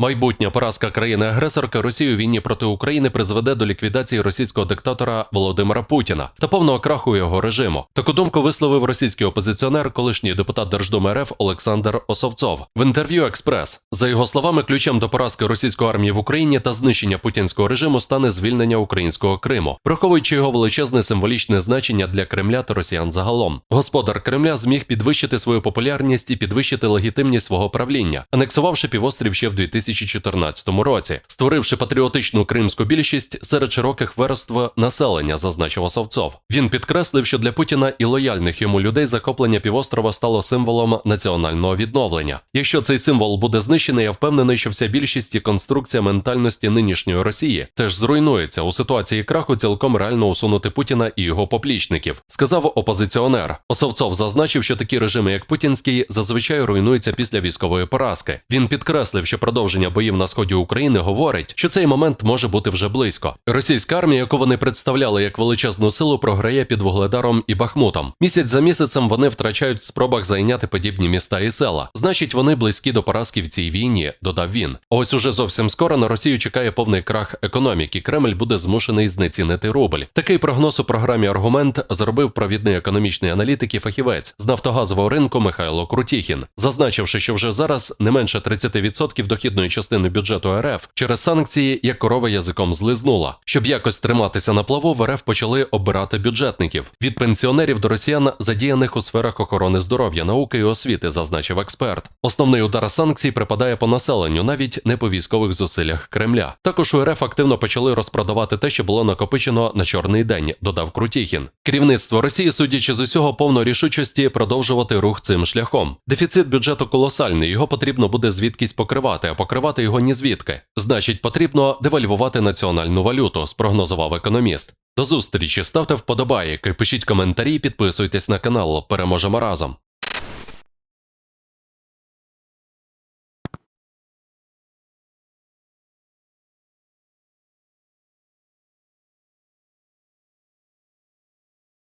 Майбутня поразка країни-агресорки Росії у війні проти України призведе до ліквідації російського диктатора Володимира Путіна та повного краху його режиму. Таку думку висловив російський опозиціонер, колишній депутат Держдуми РФ Олександр Осовцов в інтерв'ю Експрес. За його словами, ключем до поразки російської армії в Україні та знищення путінського режиму стане звільнення українського Криму, враховуючи його величезне символічне значення для Кремля та росіян загалом. Господар Кремля зміг підвищити свою популярність і підвищити легітимність свого правління, анексувавши півострів ще в 2014 році, створивши патріотичну кримську більшість серед широких верств населення, зазначив Осовцов. Він підкреслив, що для Путіна і лояльних йому людей захоплення півострова стало символом національного відновлення. Якщо цей символ буде знищений, я впевнений, що вся більшість і конструкція ментальності нинішньої Росії теж зруйнується у ситуації краху цілком реально усунути Путіна і його поплічників, сказав опозиціонер. Осовцов зазначив, що такі режими, як путінський, зазвичай руйнуються після військової поразки. Він підкреслив, що продовження боїв на сході України говорить, що цей момент може бути вже близько. Російська армія, яку вони представляли як величезну силу, програє під Вугледаром і Бахмутом. Місяць за місяцем вони втрачають в спробах зайняти подібні міста і села. Значить, вони близькі до поразки в цій війні, додав він. Ось уже зовсім скоро на Росію чекає повний крах економіки. Кремль буде змушений знецінити рубль. Такий прогноз у програмі Аргумент зробив провідний економічний аналітик і фахівець з нафтогазового ринку Михайло Крутіхін, зазначивши, що вже зараз не менше 30% дохідної частини бюджету РФ через санкції, як корова язиком злизнула. Щоб якось триматися на плаву, в РФ почали обирати бюджетників від пенсіонерів до росіян, задіяних у сферах охорони здоров'я, науки і освіти, зазначив експерт. Основний удар санкцій припадає по населенню, навіть не по військових зусиллях Кремля. Також у РФ активно почали розпродавати те, що було накопичено на чорний день, додав Крутіхін. Керівництво Росії, судячи з усього, повно рішучості продовжувати рух цим шляхом. Дефіцит бюджету колосальний, його потрібно буде звідкись покривати, а покривати його ні звідки. Значить, потрібно девальвувати національну валюту, спрогнозував економіст. До зустрічі, ставте вподобайки, пишіть коментарі, підписуйтесь на канал. Переможемо разом.